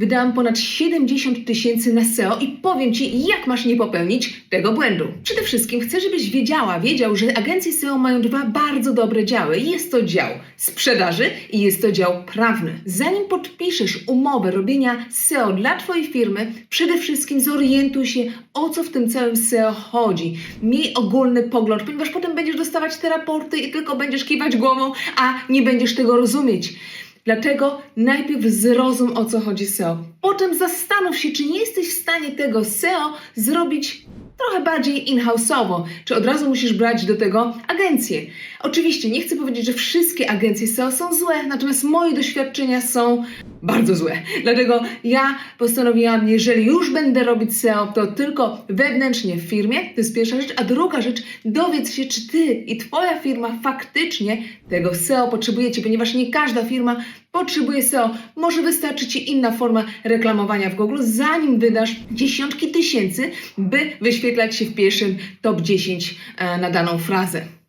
Wydałam ponad 70 tysięcy na SEO i powiem Ci, jak masz nie popełnić tego błędu. Przede wszystkim chcę, żebyś wiedziała, wiedział, że agencje SEO mają dwa bardzo dobre działy. Jest to dział sprzedaży i jest to dział prawny. Zanim podpiszesz umowę robienia SEO dla Twojej firmy, przede wszystkim zorientuj się, o co w tym całym SEO chodzi. Miej ogólny pogląd, ponieważ potem będziesz dostawać te raporty i tylko będziesz kiwać głową, a nie będziesz tego rozumieć. Dlatego najpierw zrozum o co chodzi SEO. Potem zastanów się, czy nie jesteś w stanie tego SEO zrobić trochę bardziej in-house'owo, czy od razu musisz brać do tego agencję. Oczywiście nie chcę powiedzieć, że wszystkie agencje SEO są złe, natomiast moje doświadczenia są bardzo złe. Dlatego ja postanowiłam, jeżeli już będę robić SEO, to tylko wewnętrznie w firmie, to jest pierwsza rzecz, a druga rzecz, dowiedz się, czy ty i twoja firma faktycznie tego SEO potrzebujecie, ponieważ nie każda firma potrzebuje SEO. Może wystarczy ci inna forma reklamowania w Google, zanim wydasz dziesiątki tysięcy, by wyświetlać się w pierwszym top 10 e, na daną frazę.